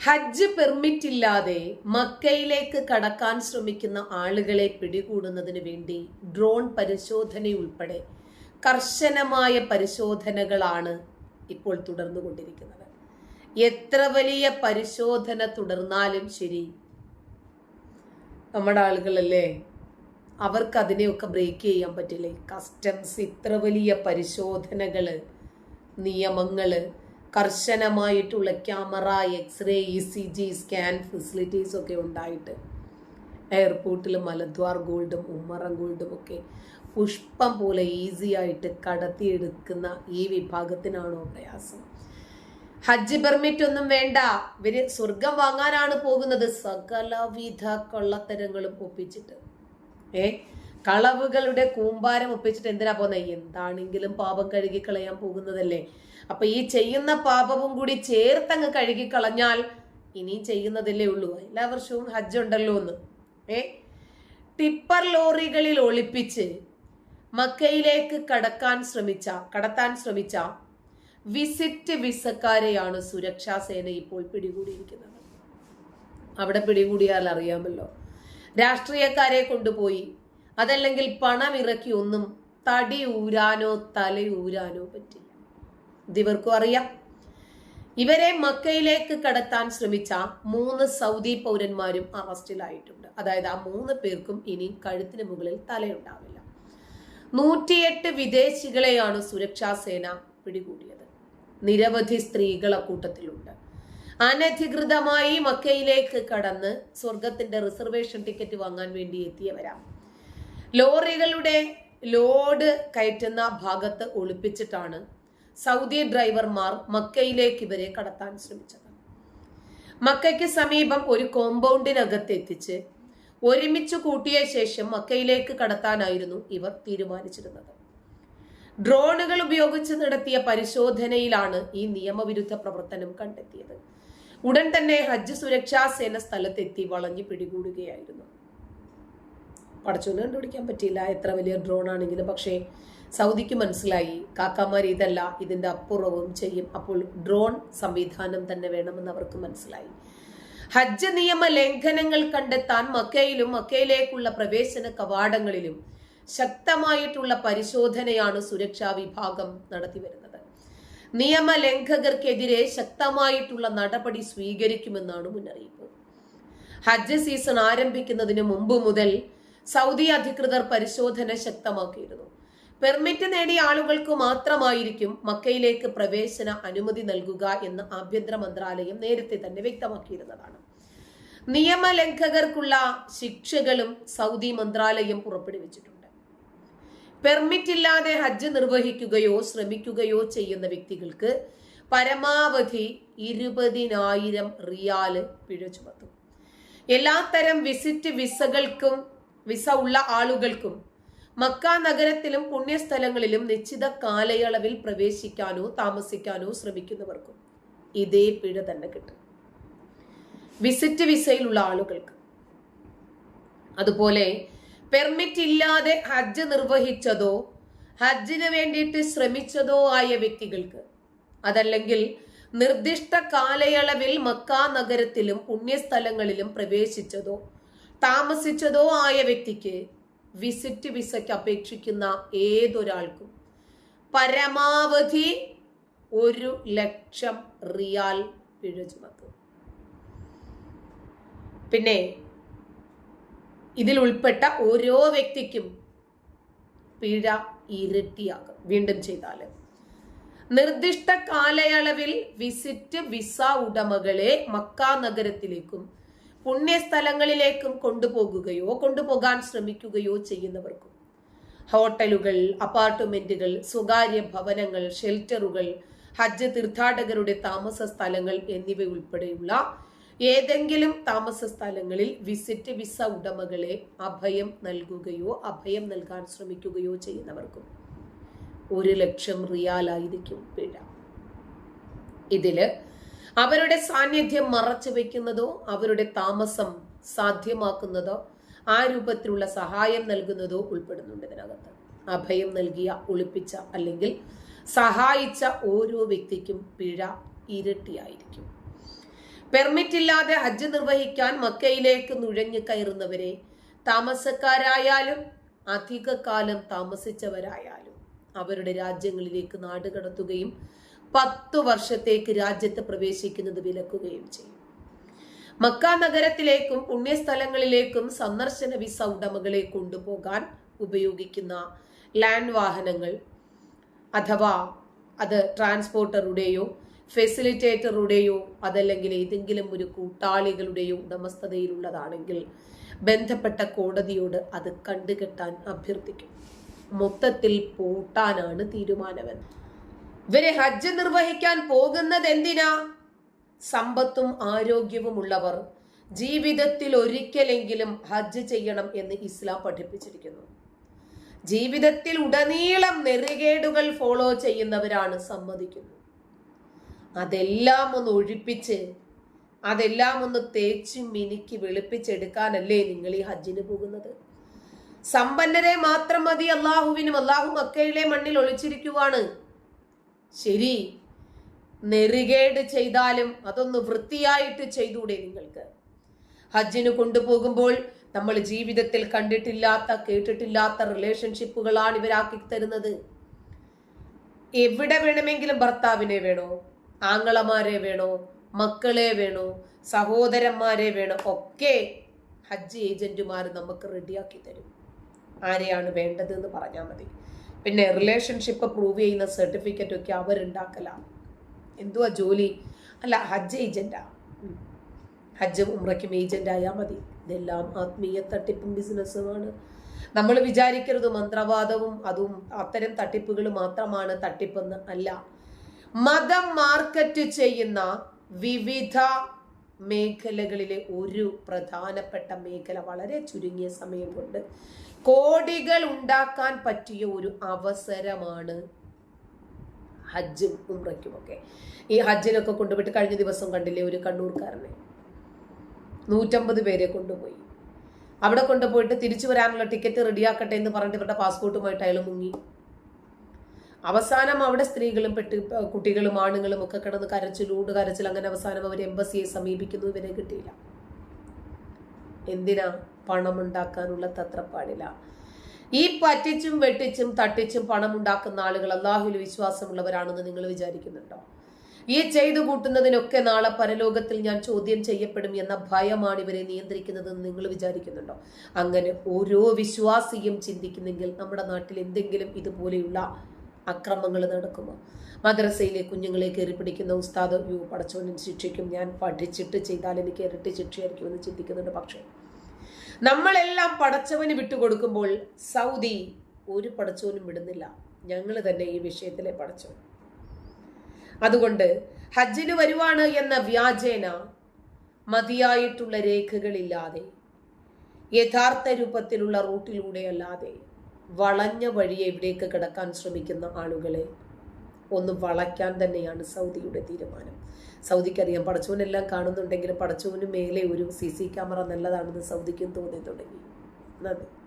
ഹജ്ജ് permit ഇല്ലാതെ മക്കയിലേക്ക് കടക്കാൻ ശ്രമിക്കുന്ന ആളുകളെ പിടികൂടുന്നതിന് വേണ്ടി ഡ്രോൺ പരിശോധനയുൾപ്പെടെ കർശനമായ പരിശോധനകളാണ് ഇപ്പോൾ തുടർന്നുകൊണ്ടിരിക്കുന്നത് എത്ര വലിയ പരിശോധന തുടർന്നാലും ശരി നമ്മുടെ ആളുകളല്ലേ അവർക്ക് അതിനെയൊക്കെ ബ്രേക്ക് ചെയ്യാൻ പറ്റില്ലേ? കസ്റ്റംസ് ഇത്ര വലിയ പരിശോധനകൾ നിയമങ്ങൾ കർശനമായിട്ടുള്ള camera X-ray E C G scan facilities ഒക്കെ ഉണ്ടായിട്ട് എയർപോർട്ടിൽ മലദ്വാർ ഗോൾഡും ഉമ്മറം ഗോൾഡും ഒക്കെ പുഷ്പം പോലെ ഈസി ആയിട്ട് കടത്തിയെടുക്കുന്ന ഈ വിഭാഗത്തിനാണോ പ്രയാസം. ഹജ്ജ് പെർമിറ്റ് ഒന്നും വേണ്ട. ഇവർ സ്വർഗം വാങ്ങാനാണ് പോകുന്നത്. സകലവിധ കൊള്ളത്തരങ്ങളും ഒപ്പിച്ചിട്ട്. ഏ? കളവുകളുടെ കൂമ്പാരം ഒപ്പിച്ചിട്ട് എന്തിനാ പോകുന്നത് എന്താണെങ്കിലും പാപം കഴുകി കളയാൻ പോകുന്നതല്ലേ. അപ്പൊ ഈ ചെയ്യുന്ന പാപവും കൂടി ചേർത്തങ്ങ് കഴുകി കളഞ്ഞാൽ ഇനി ചെയ്യുന്നതല്ലേ ഉള്ളൂ. എല്ലാ വർഷവും ഹജ്ജ് ഉണ്ടല്ലോ എന്ന്. ഏ? ടിപ്പർ ലോറികളിൽ ഒളിപ്പിച്ച് മക്കയിലേക്ക് കടക്കാൻ ശ്രമിച്ച കടത്താൻ ശ്രമിച്ച വിസിറ്റ് വിസക്കാരെയാണ് സുരക്ഷാ സേന ഇപ്പോൾ പിടികൂടിയിരിക്കുന്നത്. അവിടെ പിടികൂടിയാൽ അറിയാമല്ലോ. രാഷ്ട്രീയക്കാരെ കൊണ്ടുപോയി അതല്ലെങ്കിൽ പണം ഇറക്കി ഒന്നും തടി ഊരാനോ തലയൂരാനോ പറ്റില്ല. ഇതിവർക്കും അറിയാം. ഇവരെ മക്കയിലേക്ക് കടത്താൻ ശ്രമിച്ച മൂന്ന് സൗദി പൗരന്മാരും അറസ്റ്റിലായിട്ടുണ്ട്. അതായത് ആ മൂന്ന് പേർക്കും ഇനി കഴുത്തിന് മുകളിൽ തലയുണ്ടാവില്ല. നൂറ്റിയെട്ട് വിദേശികളെയാണ് സുരക്ഷാ സേന പിടികൂടിയത്. നിരവധി സ്ത്രീകൾ അക്കൂട്ടത്തിലുണ്ട് അനധികൃതമായി മക്കയിലേക്ക് കടന്ന് സ്വർഗത്തിന്റെ റിസർവേഷൻ ടിക്കറ്റ് വാങ്ങാൻ വേണ്ടി എത്തിയവരാണ്. ലോറികളുടെ ലോഡ് കയറ്റുന്ന ഭാഗത്ത് ഒളിപ്പിച്ചിട്ടാണ് സൗദി ഡ്രൈവർമാർ മക്കയിലേക്ക് ഇവരെ കടത്താൻ ശ്രമിച്ചത്. മക്കയ്ക്ക് സമീപം ഒരു കോമ്പൗണ്ടിനകത്ത് എത്തിച്ച് ഒരുമിച്ച് കൂട്ടിയ ശേഷം മക്കയിലേക്ക് കടത്താനായിരുന്നു ഇവർ തീരുമാനിച്ചിരുന്നത്. ഡ്രോണുകൾ ഉപയോഗിച്ച് നടത്തിയ പരിശോധനയിലാണ് ഈ നിയമവിരുദ്ധ പ്രവർത്തനം കണ്ടെത്തിയത്. ഉടൻ തന്നെ ഹജ്ജ് സുരക്ഷാ സേന സ്ഥലത്തെത്തി വളഞ്ഞു പിടികൂടുകയായിരുന്നു. പടച്ചോന്ന് കണ്ടുപിടിക്കാൻ പറ്റിയില്ല. എത്ര വലിയ ഡ്രോൺ ആണെങ്കിലും. പക്ഷേ സൗദിക്ക് മനസ്സിലായി. കാക്കാമാർ ഇതല്ല ഇതിന്റെ അപ്പുറവും ചെയ്യും. അപ്പോൾ ഡ്രോൺ സംവിധാനം തന്നെ വേണമെന്ന് അവർക്ക് മനസ്സിലായി. ഹജ്ജ് നിയമ ലംഘനങ്ങൾ കണ്ടെത്താൻ മക്കയിലും മക്കയിലേക്കുള്ള പ്രവേശന കവാടങ്ങളിലും ശക്തമായിട്ടുള്ള പരിശോധനയാണ് സുരക്ഷാ വിഭാഗം നടത്തിവരുന്നത് നിയമലംഘകർക്കെതിരെ ശക്തമായിട്ടുള്ള നടപടി സ്വീകരിക്കുമെന്നാണ് മുന്നറിയിപ്പ്. ഹജ്ജ് സീസൺ ആരംഭിക്കുന്നതിന് മുമ്പ് മുതൽ സൗദി അധികൃതർ പരിശോധന ശക്തമാക്കിയിരുന്നു. പെർമിറ്റ് നേടിയ ആളുകൾക്ക് മാത്രമായിരിക്കും മക്കയിലേക്ക് പ്രവേശന അനുമതി നൽകുക എന്ന് ആഭ്യന്തര മന്ത്രാലയം നേരത്തെ തന്നെ വ്യക്തമാക്കിയിരുന്നതാണ്. നിയമലംഘകർക്കുള്ള ശിക്ഷകളും സൗദി മന്ത്രാലയം പുറപ്പെടുവിച്ചിട്ടുണ്ട്. പെർമിറ്റ് ഇല്ലാതെ ഹജ്ജ് നിർവഹിക്കുകയോ ശ്രമിക്കുകയോ ചെയ്യുന്ന വ്യക്തികൾക്ക് പരമാവധി ഇരുപതിനായിരം റിയാൽ പിഴ ചുമത്തും. എല്ലാത്തരം വിസിറ്റ് വിസകൾക്കും വിസ ഉള്ള ആളുകൾക്കും മക്ക നഗരത്തിലും പുണ്യസ്ഥലങ്ങളിലും നിശ്ചിത കാലയളവിൽ പ്രവേശിക്കാനോ താമസിക്കാനോ ശ്രമിക്കുന്നവർക്കും ഇതേ പിഴ തന്നെ കിട്ടും. വിസിറ്റ് വിസയിലുള്ള ആളുകൾക്ക്. അതുപോലെ പെർമിറ്റ് ഇല്ലാതെ ഹജ്ജ് നിർവഹിച്ചതോ ഹജ്ജിന് വേണ്ടിയിട്ട് ശ്രമിച്ചതോ ആയ വ്യക്തികൾക്ക് അതല്ലെങ്കിൽ നിർദ്ദിഷ്ട കാലയളവിൽ മക്ക നഗരത്തിലും പുണ്യസ്ഥലങ്ങളിലും പ്രവേശിച്ചതോ താമസിച്ചതോ ആയ വ്യക്തിക്ക് വിസിറ്റ് വിസയ്ക്ക് അപേക്ഷിക്കുന്ന ഏതൊരാൾക്കും പരമാവധി ഒരു ലക്ഷം റിയാൽ പിഴ ചുമത്തും. പിന്നെ ഇതിൽ ഉൾപ്പെട്ട ഓരോ വ്യക്തിക്കും പിഴ ഇരട്ടിയാകും വീണ്ടും ചെയ്താൽ നിർദ്ദിഷ്ട കാലയളവിൽ വിസിറ്റ് വിസ ഉടമകളെ മക്ക നഗരത്തിലേക്കും പുണ്യസ്ഥലങ്ങളിലേക്കും കൊണ്ടുപോകുകയോ കൊണ്ടുപോകാൻ ശ്രമിക്കുകയോ ചെയ്യുന്നവർക്കും. ഹോട്ടലുകൾ അപ്പാർട്ട്മെന്റുകൾ സ്വകാര്യ ഭവനങ്ങൾ ഷെൽട്ടറുകൾ ഹജ്ജ് തീർത്ഥാടകരുടെ താമസ സ്ഥലങ്ങൾ എന്നിവ ഉൾപ്പെടെയുള്ള ഏതെങ്കിലും താമസ സ്ഥലങ്ങളിൽ വിസിറ്റ് വിസ ഉടമകളെ അഭയം നൽകുകയോ അഭയം നൽകാൻ ശ്രമിക്കുകയോ ചെയ്യുന്നവർക്കും ഒരു ലക്ഷം റിയാലായിരിക്കും പിഴ. ഇതിൽ അവരുടെ സാന്നിധ്യം മറച്ചു വെക്കുന്നതോ അവരുടെ താമസം സാധ്യമാക്കുന്നതോ ആ രൂപത്തിലുള്ള സഹായം നൽകുന്നതോ ഉൾപ്പെടുന്നുണ്ട് ഇതിനകത്ത്. അഭയം നൽകിയ ഒളിപ്പിച്ച അല്ലെങ്കിൽ സഹായിച്ച ഓരോ വ്യക്തിക്കും പിഴ ഇരട്ടിയായിരിക്കും. പെർമിറ്റ് ഇല്ലാതെ ഹജ്ജ് നിർവഹിക്കാൻ മക്കയിലേക്ക് നുഴഞ്ഞു കയറുന്നവരെ താമസക്കാരായാലും അധികകാലം താമസിച്ചവരായാലും അവരുടെ രാജ്യങ്ങളിലേക്ക് നാടുകടത്തുകയും പത്തു വർഷത്തേക്ക് രാജ്യത്ത് പ്രവേശിക്കുന്നത് വിലക്കുകയും ചെയ്യും. മക്ക നഗരത്തിലേക്കും പുണ്യസ്ഥലങ്ങളിലേക്കും സന്ദർശന വിസ ഉടമകളെ കൊണ്ടുപോകാൻ ഉപയോഗിക്കുന്ന ലാൻഡ് വാഹനങ്ങൾ അഥവാ അത് ട്രാൻസ്പോർട്ടറുടെയോ ഫെസിലിറ്റേറ്ററുടെയോ അതല്ലെങ്കിൽ ഏതെങ്കിലും ഒരു കൂട്ടാളികളുടെയോ ഉടമസ്ഥതയിലുള്ളതാണെങ്കിൽ ബന്ധപ്പെട്ട കോടതിയോട് അത് കണ്ടുകെട്ടാൻ അഭ്യർത്ഥിക്കും. മൊത്തത്തിൽ പൂട്ടാനാണ് തീരുമാനമെന്ന്. ഇവരെ ഹജ്ജ് നിർവഹിക്കാൻ പോകുന്നത് എന്തിനാ? സമ്പത്തും ആരോഗ്യവും ഉള്ളവർ ജീവിതത്തിൽ ഒരിക്കലെങ്കിലും ഹജ്ജ് ചെയ്യണം എന്ന് ഇസ്ലാം പഠിപ്പിച്ചിരിക്കുന്നു. ജീവിതത്തിൽ ഉടനീളം നെറികേടുകൾ ഫോളോ ചെയ്യുന്നവരാണ് സമ്മതിക്കുന്നത് അതെല്ലാം ഒന്ന് ഒഴിപ്പിച്ച് അതെല്ലാം ഒന്ന് തേച്ച് മിനുക്കി വെളുപ്പിച്ചെടുക്കാനല്ലേ നിങ്ങൾ ഈ ഹജ്ജിന് പോകുന്നത്? സമ്പന്നരെ മാത്രം മതി അള്ളാഹുവിനും അള്ളാഹു മക്കയിലെ മണ്ണിൽ ഒളിച്ചിരിക്കുവാണ്. ശരി. നെറികേട് ചെയ്താലും അതൊന്ന് വൃത്തിയായിട്ട് ചെയ്തൂടെ നിങ്ങൾക്ക്. ഹജ്ജിന് കൊണ്ടുപോകുമ്പോൾ നമ്മൾ ജീവിതത്തിൽ കണ്ടിട്ടില്ലാത്ത കേട്ടിട്ടില്ലാത്ത റിലേഷൻഷിപ്പുകളാണ് ഇവരാക്കി തരുന്നത്. എവിടെ വേണമെങ്കിലും ഭർത്താവിനെ വേണോ ആങ്ങളമാരെ വേണോ മക്കളെ വേണോ സഹോദരന്മാരെ വേണോ ഒക്കെ ഹജ്ജ് ഏജന്റുമാർ നമുക്ക് റെഡിയാക്കി തരും. ആരെയാണ് വേണ്ടതെന്ന് പറഞ്ഞാൽ മതി. പിന്നെ റിലേഷൻഷിപ്പ് പ്രൂവ് ചെയ്യുന്ന സർട്ടിഫിക്കറ്റൊക്കെ അവരുണ്ടാക്കലാണ് എന്തുവാ ജോലി? അല്ല ഹജ്ജ് ഏജന്റാ ഉം. ഹജ്ജ് ഉമ്രയ്ക്കും ഏജന്റ് ആയാൽ മതി. ഇതെല്ലാം ആത്മീയ തട്ടിപ്പും ബിസിനസ്സുമാണ് നമ്മൾ വിചാരിക്കരുത് മന്ത്രവാദവും അതും അത്തരം തട്ടിപ്പുകൾ മാത്രമാണ് തട്ടിപ്പെന്ന് അല്ല. മതം മാർക്കറ്റ് ചെയ്യുന്ന വിവിധ മേഖലകളിലെ ഒരു പ്രധാനപ്പെട്ട മേഖല വളരെ ചുരുങ്ങിയ സമയം കൊണ്ട് കോടികൾ ഉണ്ടാക്കാൻ പറ്റിയ ഒരു അവസരമാണ് ഹജ്ജും ഉംറയ്ക്കുമൊക്കെ. ഈ ഹജ്ജിനൊക്കെ കൊണ്ടുപോയിട്ട് കഴിഞ്ഞ ദിവസം കണ്ടില്ലേ ഒരു കണ്ണൂർക്കാരനെ? നൂറ്റമ്പത് പേരെ കൊണ്ടുപോയി. അവിടെ കൊണ്ടുപോയിട്ട് തിരിച്ചു വരാനുള്ള ടിക്കറ്റ് റെഡിയാക്കട്ടെ എന്ന് പറഞ്ഞിട്ട് ഇവരുടെ പാസ്പോർട്ടുമായിട്ട് അയാൾ മുങ്ങി. അവസാനം അവിടെ സ്ത്രീകളും പെട്ട് കുട്ടികളും ആണുങ്ങളും ഒക്കെ കിടന്ന് കരച്ചിലൂട് കരച്ചിൽ അങ്ങനെ അവസാനം അവർ എംബസിയെ സമീപിക്കുന്നു. ഇവരെ കിട്ടിയില്ല. എന്തിനാ പണം ഉണ്ടാക്കാനുള്ള തത്രപ്പാടില്ല? ഈ പറ്റിച്ചും വെട്ടിച്ചും തട്ടിച്ചും പണം ഉണ്ടാക്കുന്ന ആളുകൾ അള്ളാഹുവിൽ വിശ്വാസമുള്ളവരാണെന്ന് നിങ്ങൾ വിചാരിക്കുന്നുണ്ടോ? ഈ ചെയ്തു കൂട്ടുന്നതിനൊക്കെ നാളെ പരലോകത്തിൽ ഞാൻ ചോദ്യം ചെയ്യപ്പെടും എന്ന ഭയമാണ് ഇവരെ നിയന്ത്രിക്കുന്നതെന്ന് നിങ്ങൾ വിചാരിക്കുന്നുണ്ടോ? അങ്ങനെ ഓരോ വിശ്വാസിയും ചിന്തിക്കുന്നെങ്കിൽ നമ്മുടെ നാട്ടിൽ എന്തെങ്കിലും ഇതുപോലെയുള്ള അക്രമങ്ങൾ നടക്കുമോ? മദ്രസയിലെ കുഞ്ഞുങ്ങളെ കയറി പിടിക്കുന്ന ഉസ്താദ് യു പടച്ചോനും ശിക്ഷിക്കും. ഞാൻ പഠിച്ചിട്ട് ചെയ്താൽ എനിക്ക് ഇരട്ടി ശിക്ഷയായിരിക്കുമെന്ന് ചിന്തിക്കുന്നുണ്ട് പക്ഷേ. നമ്മളെല്ലാം പടച്ചവന് വിട്ടുകൊടുക്കുമ്പോൾ സൗദി ഒരു പഠിച്ചവനും വിടുന്നില്ല. ഞങ്ങൾ തന്നെ ഈ വിഷയത്തിലെ പഠിച്ചു അതുകൊണ്ട് ഹജ്ജിന് വരുവാണ് എന്ന വ്യാജേന മതിയായിട്ടുള്ള രേഖകളില്ലാതെ യഥാർത്ഥ രൂപത്തിലുള്ള റൂട്ടിലൂടെ അല്ലാതെ വളഞ്ഞ വഴി എവിടേക്ക് കിടക്കാൻ ശ്രമിക്കുന്ന ആളുകളെ ഒന്ന് വളയ്ക്കാൻ തന്നെയാണ് സൗദിയുടെ തീരുമാനം. സൗദിക്കറിയാം പടച്ചവനെല്ലാം കാണുന്നുണ്ടെങ്കിലും പടച്ചവന് മേലെ ഒരു സി സി ക്യാമറ നല്ലതാണെന്ന് സൗദിക്കും തുടങ്ങി നന്ദി.